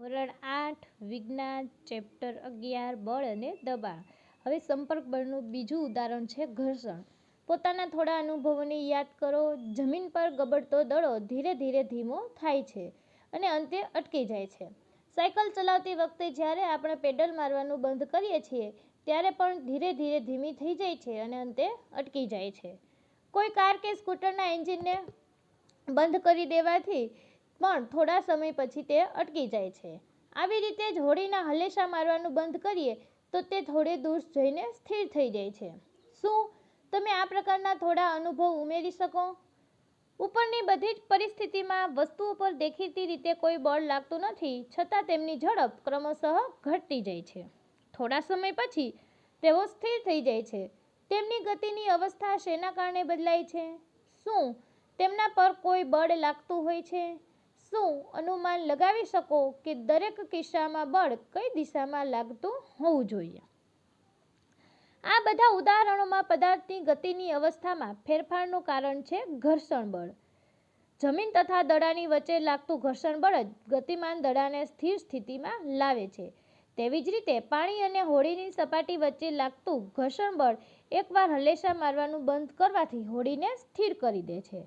ધોરણ આઠ, વિજ્ઞાન, ચેપ્ટર અગિયાર, બળ અને દબાણ. હવે સંપર્ક બળનું બીજું ઉદાહરણ છે ઘર્ષણ. પોતાના થોડા અનુભવોને યાદ કરો. જમીન પર ગબડતો દડો ધીરે ધીરે ધીમો થાય છે અને અંતે અટકી જાય છે. સાયકલ ચલાવતી વખતે જ્યારે આપણે પેડલ મારવાનું બંધ કરીએ છીએ, ત્યારે પણ ધીરે ધીરે ધીમી થઈ જાય છે અને અંતે અટકી જાય છે. કોઈ કાર કે સ્કૂટરના એન્જિનને બંધ કરી દેવાથી પણ થોડા સમય પછી તે અટકી જાય છે. આવી રીતે જ હોડીના હલેસા મારવાનું બંધ કરીએ તો તે થોડે દૂર જઈને સ્થિર થઈ જાય છે. શું તમે આ પ્રકારના થોડા અનુભવ ઉમેરી શકો? ઉપરની બધી જ પરિસ્થિતિમાં વસ્તુઓ પર દેખીતી રીતે કોઈ બળ લાગતું નથી, છતાં તેમની ઝડપ ક્રમશઃ ઘટતી જાય છે. થોડા સમય પછી તેઓ સ્થિર થઈ જાય છે. તેમની ગતિની અવસ્થા શેના કારણે બદલાય છે? શું તેમના પર કોઈ બળ લાગતું હોય છે? શું અનુમાન લગાવી શકો કે દરેક કિસ્સામાં બળ કઈ દિશામાં લાગતું હોવું જોઈએ? આ બધા ઉદાહરણોમાં પદાર્થની ગતિની અવસ્થામાં ફેરફારનું કારણ છે ઘર્ષણ બળ. જમીન તથા દડાની વચ્ચે લાગતું ઘર્ષણ બળ જ ગતિમાન દડાને સ્થિર સ્થિતિમાં લાવે છે. તેવી જ રીતે પાણી અને હોડીની સપાટી વચ્ચે લાગતું ઘર્ષણ બળ એકવાર હલેસા મારવાનું બંધ કરવાથી હોડીને સ્થિર કરી દે છે.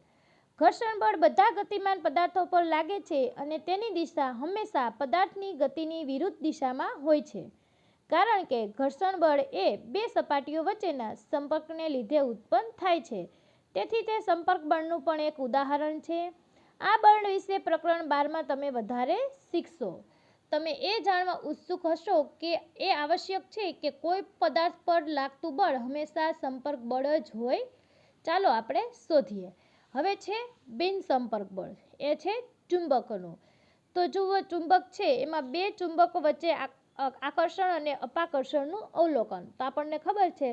ઘર્ષણ બળ બધા ગતિમાન પદાર્થો પર લાગે છે અને તેની દિશા હંમેશા પદાર્થની ગતિની વિરુદ્ધ દિશામાં હોય છે. કારણ કે ઘર્ષણ બળ એ બે સપાટીઓ વચ્ચેના સંપર્કને લીધે ઉત્પન્ન થાય છે. તેથી તે સંપર્ક બળનું પણ એક ઉદાહરણ છે. આ બળ વિશે પ્રકરણ બારમાં તમે વધારે શીખશો. તમે એ જાણવા ઉત્સુક હશો કે એ આવશ્યક છે કે કોઈ પદાર્થ પર લાગતું બળ હંમેશા સંપર્ક બળ જ હોય. ચાલો આપણે શોધીએ. હવે છે બિન સંપર્ક બળ. એ છે ચુંબકનું. તો જુઓ ચુંબક છે, એમાં બે ચુંબકો વચ્ચે આકર્ષણ અને અપાકર્ષણનું અવલોકન. તો આપણને ખબર છે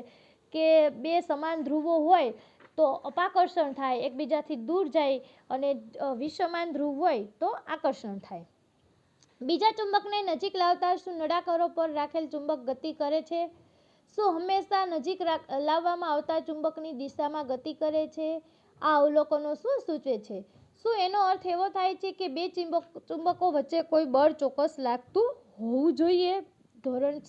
કે બે સમાન ધ્રુવો હોય તો અપાકર્ષણ થાય, એકબીજાથી દૂર જાય અને વિષમાન ધ્રુવ હોય તો આકર્ષણ થાય. બીજા ચુંબકને નજીક લાવતા શું નળાકારો પર રાખેલ ચુંબક ગતિ કરે છે? શું હંમેશા નજીક લાવવામાં આવતા ચુંબકની દિશામાં ગતિ કરે છે? આ અવલોકનો શું સૂચવે છે? શું એનો અર્થ એવો થાય છે કે બે ચુંબક, ચુંબકો વચ્ચે કોઈ બળ ચોક્કસ લાગતું હોવું જોઈએ? ધોરણ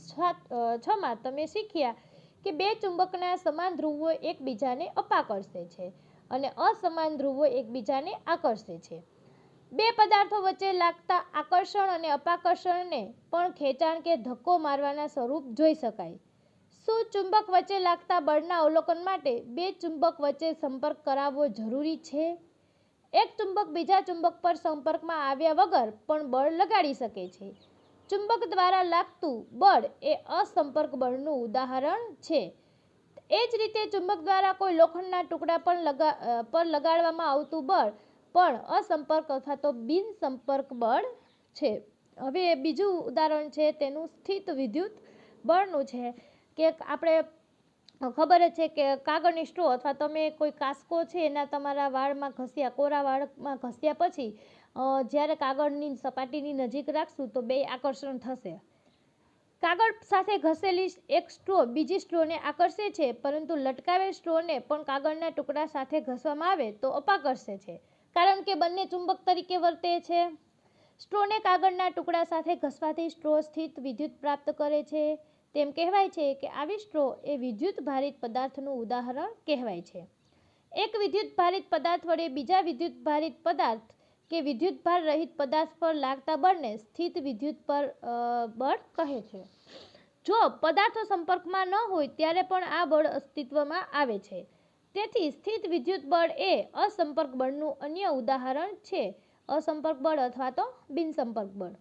છ માં તમે શીખ્યા કે બે ચુંબકના સમાન ધ્રુવો એકબીજાને અપાકર્ષે છે અને અસમાન ધ્રુવો એકબીજાને આકર્ષે છે. બે પદાર્થો વચ્ચે લાગતા આકર્ષણ અને અપાકર્ષણને પણ ખેંચાણ કે ધક્કો મારવાના સ્વરૂપ જોઈ શકાય. શું ચુંબક વચ્ચે લાગતા બળના અવલોકન માટે બે ચુંબક વચ્ચે સંપર્ક કરાવવો જરૂરી છે? એક ચુંબક બીજા ચુંબક પર સંપર્કમાં આવ્યા વગર પણ બળ લગાડી શકે છે. ચુંબક દ્વારા લાગતું બળ એ અસંપર્ક બળનું ઉદાહરણ છે. એ જ રીતે ચુંબક દ્વારા કોઈ લોખંડના ટુકડા પણ લગા પર લગાડવામાં આવતું બળ પણ અસંપર્ક અથવા તો બિનસંપર્ક બળ છે. હવે બીજું ઉદાહરણ છે તેનું સ્થિત વિદ્યુત બળનું છે. કે આપણે ખબર જ છે કે કાગળની સ્ટ્રો અથવા તમે કોઈ કાસ્કો છે એના તમારા વાળમાં ઘસ્યા, કોરા વાળમાં ઘસ્યા પછી જ્યારે કાગળની સપાટીની નજીક રાખશું તો બે આકર્ષણ થશે. કાગળ સાથે ઘસેલી એક સ્ટ્રો બીજી સ્ટ્રોને આકર્ષે છે, પરંતુ લટકાવેલ સ્ટ્રોને પણ કાગળના ટુકડા સાથે ઘસવામાં આવે તો અપાકર્ષે છે. કારણ કે બંને ચુંબક તરીકે વર્તે છે. સ્ટ્રોને કાગળના ટુકડા સાથે ઘસવાથી સ્ટ્રો સ્થિત વિદ્યુત પ્રાપ્ત કરે છે. તેમ કહેવાય છે કે આવી સ્ટ્રો એ વિદ્યુત ભારિત પદાર્થનું ઉદાહરણ કહેવાય છે. એક વિદ્યુત ભારિત પદાર્થ વડે બીજા વિદ્યુત ભારિત પદાર્થ કે વિદ્યુતભાર રહિત પદાર્થ પર લાગતા બળને સ્થિત વિદ્યુત પર બળ કહે છે. જો પદાર્થો સંપર્કમાં ન હોય ત્યારે પણ આ બળ અસ્તિત્વમાં આવે છે. તેથી સ્થિત વિદ્યુત બળ એ અસંપર્ક બળનું અન્ય ઉદાહરણ છે. અસંપર્ક બળ અથવા તો બિનસંપર્ક બળ.